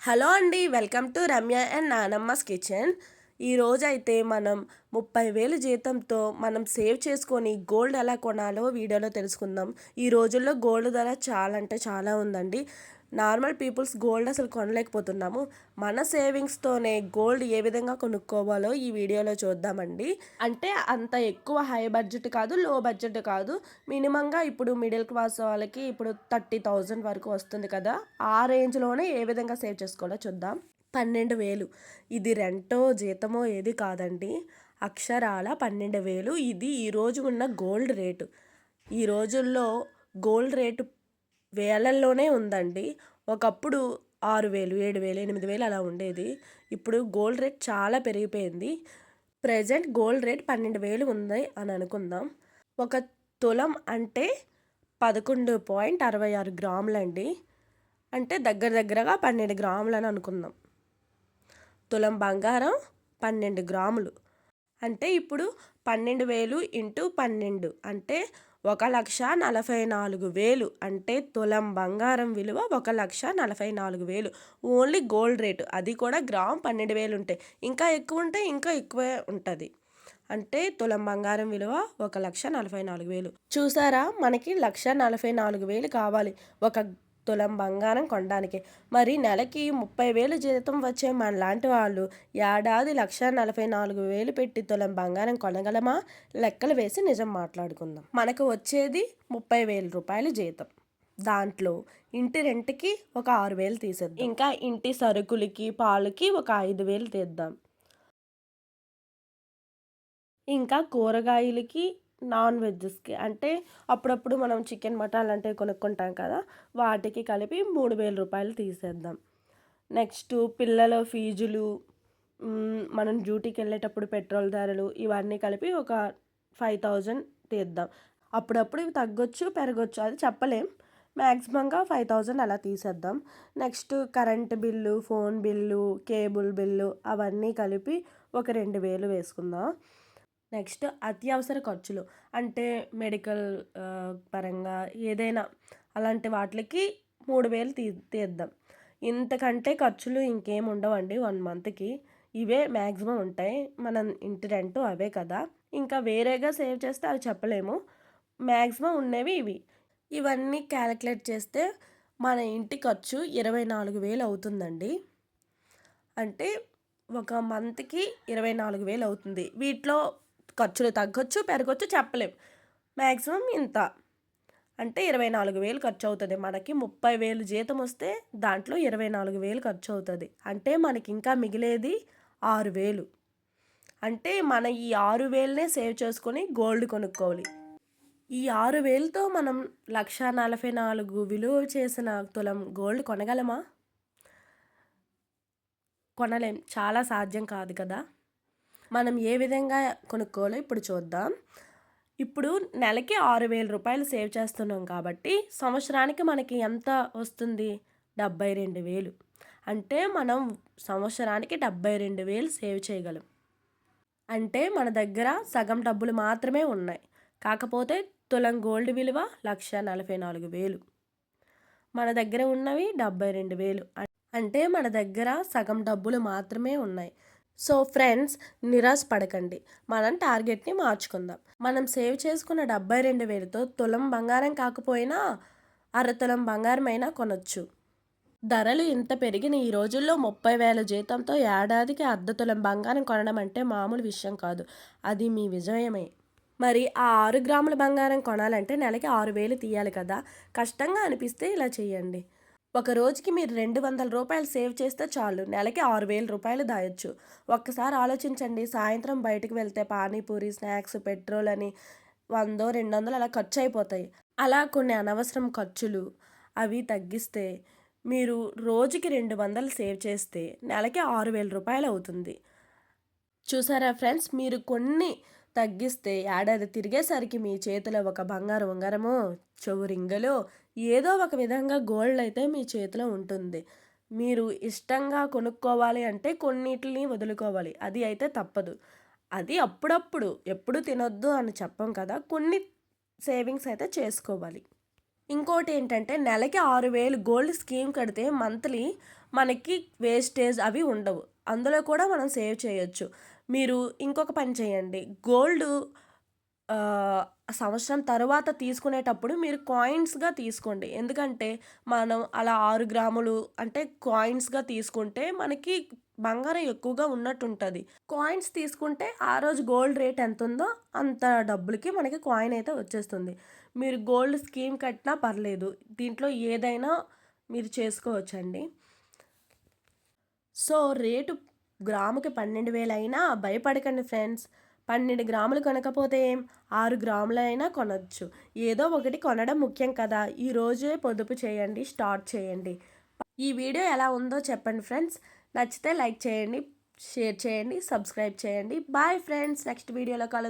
Hello అండి welcome to Ramya and నానమ్మస్ kitchen ఈ రోజైతే మనం ముప్పై వేలు జీతంతో మనం సేవ్ చేసుకొని గోల్డ్ ఎలా కొనాలో వీడియోలో తెలుసుకుందాం. ఈ రోజుల్లో గోల్డ్ ధర చాలా అంటే చాలా ఉందండి. నార్మల్ పీపుల్స్ గోల్డ్ అసలు కొనలేకపోతున్నాము. మన సేవింగ్స్తోనే గోల్డ్ ఏ విధంగా కొనుక్కోవాలో ఈ వీడియోలో చూద్దామండి. అంటే అంత ఎక్కువ హై బడ్జెట్ కాదు లో బడ్జెట్ కాదు. మినిమంగా ఇప్పుడు మిడిల్ క్లాస్ వాళ్ళకి ఇప్పుడు థర్టీ థౌజండ్ వరకు వస్తుంది కదా. ఆ రేంజ్లోనే ఏ విధంగా సేవ్ చేసుకోవాలో చూద్దాం. పన్నెండు వేలు. ఇది రెంటో జీతమో ఏది కాదండి. అక్షరాల పన్నెండు వేలు. ఇది ఈరోజు ఉన్న గోల్డ్ రేటు. ఈ రోజుల్లో గోల్డ్ రేటు వేలల్లోనే ఉందండి. ఒకప్పుడు ఆరు వేలు ఏడు వేలు ఎనిమిది వేలు అలా ఉండేది. ఇప్పుడు గోల్డ్ రేట్ చాలా పెరిగిపోయింది. ప్రజెంట్ గోల్డ్ రేట్ పన్నెండు వేలు ఉంది అని అనుకుందాం. ఒక తులం అంటే పదకొండు పాయింట్ అరవై ఆరు గ్రాములండి. అంటే దగ్గర దగ్గరగా పన్నెండు గ్రాములు అని అనుకుందాం. తులం బంగారం పన్నెండు గ్రాములు. అంటే ఇప్పుడు పన్నెండు వేలు ఇంటూ పన్నెండు అంటే ఒక లక్ష నలభై నాలుగు వేలు. అంటే తులం బంగారం విలువ ఒక లక్ష నలభై నాలుగు వేలు. Only gold rate. అది కూడా గ్రామ్ పన్నెండు వేలు ఉంటాయి ఇంకా ఎక్కువ ఉంటే ఇంకా ఎక్కువే ఉంటుంది. అంటే తులం బంగారం విలువ ఒక లక్ష నలభై నాలుగు వేలు. చూసారా? మనకి లక్ష నలభై నాలుగు వేలు కావాలి. ఒక తులం బంగారం కొనడానికి. మరి నెలకి ముప్పై వేలు జీతం వచ్చే మన లాంటి వాళ్ళు ఏడాది లక్ష నలభై నాలుగు వేలు పెట్టి తులం బంగారం కొనగలమా? లెక్కలు వేసి నిజం మాట్లాడుకుందాం. మనకు వచ్చేది ముప్పై వేల రూపాయలు జీతం. దాంట్లో ఇంటి రెంట్కి ఒక ఆరు వేలు తీసేద్దాం. ఇంకా ఇంటి సరుకులకి పాలకి ఒక ఐదు వేలు తీద్దాం. ఇంకా కూరగాయలకి నాన్ వెజ్స్కి. అంటే అప్పుడప్పుడు మనం చికెన్ మటన్ అలాంటివి కొనుక్కుంటాం కదా వాటికి కలిపి మూడు వేల రూపాయలు తీసేద్దాం. నెక్స్ట్ పిల్లల ఫీజులు మనం డ్యూటీకి వెళ్ళేటప్పుడు పెట్రోల్ ధరలు ఇవన్నీ కలిపి ఒక ఫైవ్ థౌజండ్ తీద్దాం. అప్పుడప్పుడు ఇవి తగ్గొచ్చు పెరగొచ్చు అది చెప్పలేం. మ్యాక్సిమంగా ఫైవ్ థౌజండ్ అలా తీసేద్దాం. Next current bill phone bill cable bill అవన్నీ కలిపి ఒక రెండు వేలు వేసుకుందాం. నెక్స్ట్ అత్యవసర ఖర్చులు. అంటే మెడికల్ పరంగా ఏదైనా అలాంటి వాటికి మూడు వేలు తీ తీద్దాం. ఇంతకంటే ఖర్చులు ఇంకేం ఉండవండి వన్ మంత్కి. ఇవే మ్యాక్సిమం ఉంటాయి. మన ఇంటి రెంట్ అవే కదా. ఇంకా వేరేగా సేవ్ చేస్తే అవి చెప్పలేము. మ్యాక్సిమం ఉన్నవి ఇవి. ఇవన్నీ క్యాలిక్యులేట్ చేస్తే మన ఇంటి ఖర్చు ఇరవై నాలుగు వేలు అవుతుందండి. అంటే ఒక మంత్కి ఇరవై నాలుగు వేలు అవుతుంది. వీటిలో ఖర్చులు తగ్గొచ్చు పెరగొచ్చు చెప్పలేం. మ్యాక్సిమం ఇంత. అంటే ఇరవై నాలుగు వేలు ఖర్చు అవుతుంది మనకి ముప్పై వేలు జీతం వస్తే దాంట్లో ఇరవై నాలుగు వేలు ఖర్చు అవుతుంది అంటే మనకి ఇంకా మిగిలేది ఆరు వేలు. అంటే మన ఈ ఆరు వేలనే సేవ్ చేసుకొని గోల్డ్ కొనుక్కోవాలి. ఈ ఆరు వేలతో మనం లక్ష నలభై నాలుగు విలువ చేసిన తులం గోల్డ్ కొనగలమా? కొనలేం. చాలా సాధ్యం కాదు కదా? మనం ఏ విధంగా కొనుక్కోవాలో ఇప్పుడు చూద్దాం. ఇప్పుడు నెలకి ఆరు వేల రూపాయలు సేవ్ చేస్తున్నాం కాబట్టి సంవత్సరానికి మనకి ఎంత వస్తుంది? డెబ్బై రెండు వేలు. అంటే మనం సంవత్సరానికి డెబ్బై రెండు వేలు సేవ్ చేయగలం. అంటే మన దగ్గర సగం డబ్బులు మాత్రమే ఉన్నాయి. కాకపోతే తులం గోల్డ్ విలువ లక్ష నలభై నాలుగు వేలు. మన దగ్గర ఉన్నవి డెబ్బై రెండు వేలు. అంటే మన దగ్గర సగం డబ్బులు మాత్రమే ఉన్నాయి. సో ఫ్రెండ్స్ నిరాశ పడకండి. మనం టార్గెట్ని మార్చుకుందాం. మనం సేవ్ చేసుకున్న డెబ్బై రెండు వేలతో తులం బంగారం కాకపోయినా అరతులం బంగారం అయినా కొనొచ్చు. ధరలు ఇంత పెరిగిన ఈ రోజుల్లో ముప్పై వేల జీతంతో ఏడాదికి అర్ధ తులం బంగారం కొనడం అంటే మామూలు విషయం కాదు. అది మీ విజయమే. మరి ఆ ఆరు గ్రాముల బంగారం కొనాలంటే నెలకి ఆరు వేలు తీయాలి కదా? కష్టంగా అనిపిస్తే ఇలా చేయండి. ఒక రోజుకి మీరు రెండు వందల రూపాయలు సేవ్ చేస్తే చాలు. నెలకి ఆరు వేల రూపాయలు దాయొచ్చు. ఒక్కసారి ఆలోచించండి. సాయంత్రం బయటకు వెళ్తే పానీపూరి స్నాక్స్ పెట్రోల్ అని వందో రెండు వందలు అలా ఖర్చు అయిపోతాయి అలా కొన్ని అనవసరం ఖర్చులు అవి తగ్గిస్తే మీరు రోజుకి రెండు వందలు సేవ్ చేస్తే నెలకి ఆరు వేల రూపాయలు అవుతుంది. చూసారా ఫ్రెండ్స్? మీరు కొన్ని తగ్గిస్తే ఏడాది తిరిగేసరికి మీ చేతిలో ఒక బంగారు ఉంగరము చెవు రింగలు ఏదో ఒక విధంగా గోల్డ్ అయితే మీ చేతిలో ఉంటుంది. మీరు ఇష్టంగా కొనుక్కోవాలి అంటే కొన్నిటిని వదులుకోవాలి. అది అయితే తప్పదు. అది అప్పుడప్పుడు ఎప్పుడు తినొద్దు అని చెప్పం కదా కొన్ని సేవింగ్స్ అయితే చేసుకోవాలి. ఇంకోటి ఏంటంటే నెలకి ఆరు వేలు గోల్డ్ స్కీమ్ కడితే మంత్లీ మనకి వేస్టేజ్ అవి ఉండవు. అందులో కూడా మనం సేవ్ చేయొచ్చు. మీరు ఇంకొక పని చేయండి. గోల్డ్ సంవత్సరం తర్వాత తీసుకునేటప్పుడు మీరు కాయిన్స్గా తీసుకోండి. ఎందుకంటే మనం అలా ఆరు గ్రాములు అంటే కాయిన్స్గా తీసుకుంటే మనకి బంగారం ఎక్కువగా ఉన్నట్టు ఉంటుంది కాయిన్స్ తీసుకుంటే ఆ రోజు గోల్డ్ రేట్ ఎంత ఉందో అంత డబ్బులకి మనకి కాయిన్ అయితే వచ్చేస్తుంది. మీరు గోల్డ్ స్కీమ్ కట్టినా పర్లేదు. దీంట్లో ఏదైనా మీరు చేసుకోవచ్చండి. సో రేటు గ్రాముకి పన్నెండు వేలు అయినా భయపడకండి ఫ్రెండ్స్. పన్నెండు గ్రాములు కొనకపోతే ఏం? ఆరు గ్రాములైనా కొనొచ్చు. ఏదో ఒకటి కొనడం ముఖ్యం కదా. ఈరోజే పొదుపు చేయండి స్టార్ట్ చేయండి. ఈ వీడియో ఎలా ఉందో చెప్పండి ఫ్రెండ్స్. నచ్చితే లైక్ చేయండి షేర్ చేయండి సబ్స్క్రైబ్ చేయండి. Bye friends. నెక్స్ట్ వీడియోలో కలుద్దాం.